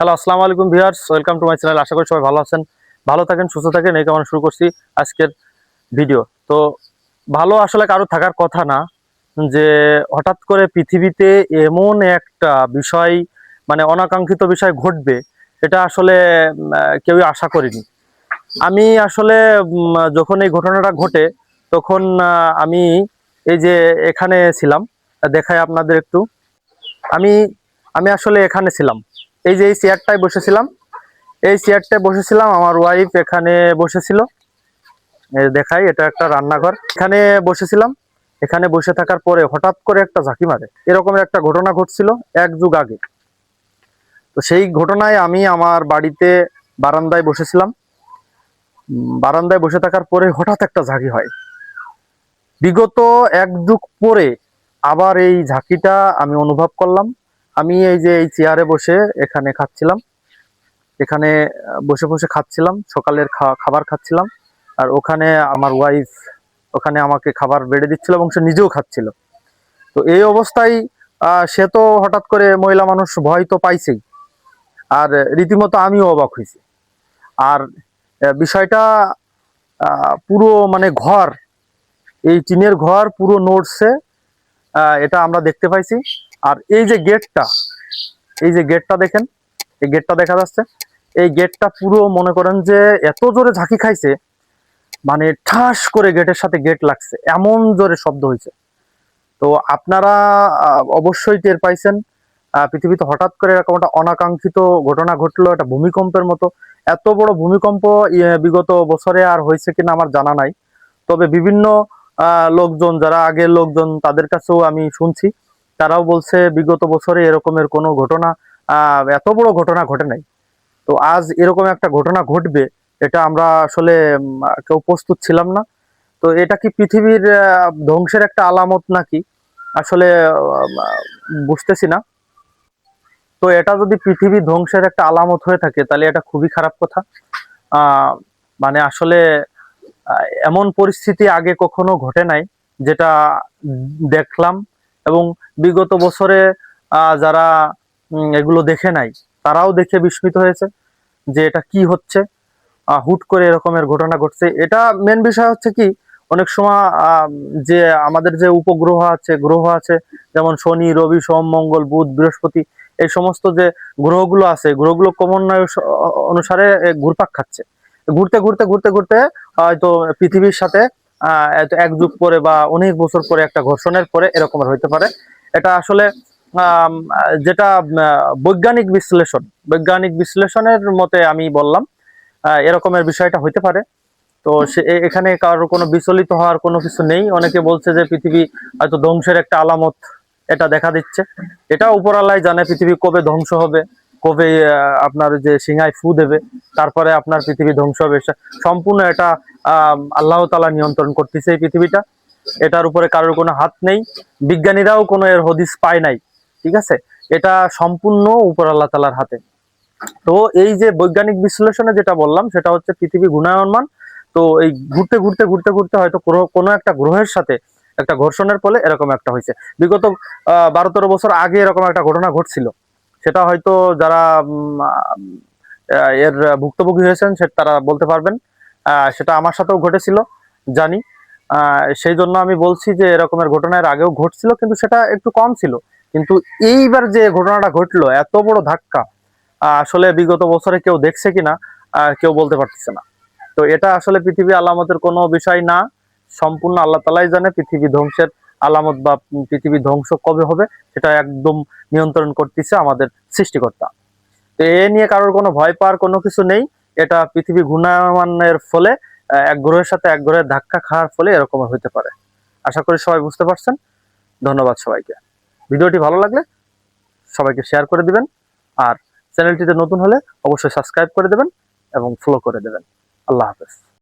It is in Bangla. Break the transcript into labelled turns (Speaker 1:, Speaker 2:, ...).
Speaker 1: হ্যালো আসসালামু আলাইকুম viewers, welcome to my channel, আশা করি সবাই ভালো আছেন। ভালো থাকেন, সুস্থ থাকেন, এই কারণে শুরু করছি আজকের ভিডিও। তো ভালো আসলে কারও থাকার কথা না, যে হঠাৎ করে পৃথিবীতে এমন একটা বিষয় মানে অনাকাঙ্ক্ষিত বিষয় ঘটবে, এটা আসলে কেউই আশা করিনি। আমি আসলে যখন এই ঘটনাটা ঘটে, তখন আমি এই যে এখানে ছিলাম, দেখাই আপনাদের একটু। আমি আমি আসলে এখানে ছিলাম। এই যে এই চেয়ারটায় বসেছিলাম, এই চেয়ারটায় বসেছিলাম, আমার ওয়াইফ এখানে বসেছিল। দেখাই, এটা একটা রান্নাঘর। এখানে বসেছিলাম। এখানে বসে থাকার পরে হঠাৎ করে একটা ঝাঁকি মারে। এরকমের একটা ঘটনা ঘটছিল এক যুগ আগে। তো সেই ঘটনায় আমি আমার বাড়িতে বারান্দায় বসেছিলাম। বারান্দায় বসে থাকার পরে হঠাৎ একটা ঝাঁকি হয়। বিগত এক যুগ পরে আবার এই ঝাঁকিটা আমি অনুভব করলাম। আমি এই যে এই চেয়ারে বসে এখানে খাচ্ছিলাম। এখানে বসে বসে খাচ্ছিলাম, সকালের খাবার খাচ্ছিলাম। আর ওখানে আমার ওয়াইফ ওখানে আমাকে খাবার বেড়ে দিচ্ছিল এবং সে নিজেও খাচ্ছিল। তো এই অবস্থায় সে তো হঠাৎ করে মহিলা মানুষ ভয় তো পাইছেই। আর রীতিমতো আমিও অবাক হয়েছি। আর বিষয়টা পুরো মানে ঘর, এই টিনের ঘর পুরো নড়ছে। এটা আমরা দেখতে পাইছি। আর এই যে গেটটা এই যে গেটটা দেখেন এই গেটটা দেখা যাচ্ছে। এই গেটটা পুরো মনে করেন যে এত জোরে ঝাঁকি খাইছে মানে ঠাস করে গেটের সাথে গেট লাগছে এমন জোরে শব্দ হয়েছে। তো আপনারা অবশ্যই টের পাইছেন পৃথিবীতে হঠাৎ করে এরকম একটা অনাকাঙ্ক্ষিত ঘটনা ঘটলো একটা ভূমিকম্পের মতো। এত বড় ভূমিকম্প ইয়ে, বিগত বছরে আর হয়েছে কিনা আমার জানা নাই। তবে বিভিন্ন লোকজন যারা আগের লোকজন তাদের কাছেও আমি শুনছি। তারাও বলছে বিগত বছরে এরকমের কোনো ঘটনা এত বড় ঘটনা ঘটে নাই। তো আজ এরকম একটা ঘটনা ঘটবে, এটা আমরা আসলে কেউ প্রস্তুত ছিলাম না। তো এটা কি পৃথিবীর ধ্বংসের একটা আলামত নাকি? আসলে বুঝতেছি না। তো এটা যদি পৃথিবী ধ্বংসের একটা আলামত হয়ে থাকে, তাহলে এটা খুবই খারাপ কথা। মানে আসলে এমন পরিস্থিতি আগে কখনো ঘটে নাই, যেটা দেখলাম। এবং বিগত বছরে যারা এগুলো দেখে নাই, তারাও দেখে বিস্মিত হয়েছে যে এটা কি হচ্ছে হুট করে এরকমের ঘটনা ঘটছে। এটা মেন বিষয় হচ্ছে কি, অনেক সময় যে আমাদের যে উপগ্রহ আছে, গ্রহ আছে, যেমন শনি, রবি, সোম, মঙ্গল, বুধ, বৃহস্পতি, এই সমস্ত যে গ্রহগুলো আছে, গ্রহগুলো ক্রমান্বয় অনুসারে ঘুরপাক খাচ্ছে। ঘুরতে ঘুরতে ঘুরতে ঘুরতে, হয়তো পৃথিবীর সাথে এক যুগ পরে বা অনেক বছর পরে একটা ঘর্ষণের পরে এরকমের হইতে পারে। এটা আসলে যেটা বৈজ্ঞানিক বিশ্লেষণ, বৈজ্ঞানিক বিশ্লেষণের মতে আমি বললাম এরকমের বিষয়টা হইতে পারে। তো সে এখানে কারোর কোনো বিচলিত হওয়ার কোনো কিছু নেই। অনেকে বলছে যে পৃথিবী হয়তো ধ্বংসের একটা আলামত এটা দেখা দিচ্ছে। এটা উপরালায় জানে পৃথিবী কবে ধ্বংস হবে, কবে আপনার যে সিংহায় ফু দেবে, তারপরে আপনার পৃথিবী ধ্বংস হবে। সম্পূর্ণ এটা আল্লাহ তালা নিয়ন্ত্রণ করতেছে এই পৃথিবীটা। এটার উপরে কারোর কোনো হাত নেই। বিজ্ঞানীরাও কোনো এর হদিস পায় নাই, ঠিক আছে? এটা সম্পূর্ণ উপর আল্লাহ তালার হাতে। তো এই যে বৈজ্ঞানিক বিশ্লেষণে যেটা বললাম, সেটা হচ্ছে পৃথিবী ঘূর্ণায়মান। তো এই ঘুরতে ঘুরতে ঘুরতে ঘুরতে হয়তো কোনো একটা গ্রহের সাথে একটা ঘর্ষণের ফলে এরকম একটা হয়েছে। বিগত বারো তেরো বছর আগে এরকম একটা ঘটনা ঘটছিল। সেটা হয়তো যারা এর ভুক্তভোগী হয়েছেন, সে তারা বলতে পারবেন। সেটা আমার সাথেও ঘটেছিল, জানি। সেই জন্য আমি বলছি যে এরকমের ঘটনার আগেও ঘটছিল, কিন্তু সেটা একটু কম ছিল। কিন্তু এইবার যে ঘটনাটা ঘটলো, এত বড় ধাক্কা আসলে বিগত বছরে কেউ দেখছে কিনা কেউ বলতে পারতেছে না। তো এটা আসলে পৃথিবী আলামতের কোনো বিষয় না, সম্পূর্ণ আল্লাহ তালাই জানে পৃথিবী ধ্বংসের আলামত বা পৃথিবী ধ্বংস কবে হবে, সেটা একদম নিয়ন্ত্রণ করতেছে আমাদের সৃষ্টিকর্তা। তো এ নিয়ে কারোর কোনো ভয় পাওয়ার কোনো কিছু নেই এটা পৃথিবী ঘূর্ণায়মানের ফলে এক গ্রহের সাথে এক গ্রহের ধাক্কা খাওয়ার ফলে এরকম হইতে পারে। আশা করি সবাই বুঝতে পারছেন। ধন্যবাদ সবাইকে। ভিডিওটি ভালো লাগলে সবাইকে শেয়ার করে দিবেন। আর চ্যানেলটিতে নতুন হলে অবশ্যই সাবস্ক্রাইব করে দেবেন এবং ফলো করে দেবেন। আল্লাহ হাফেজ।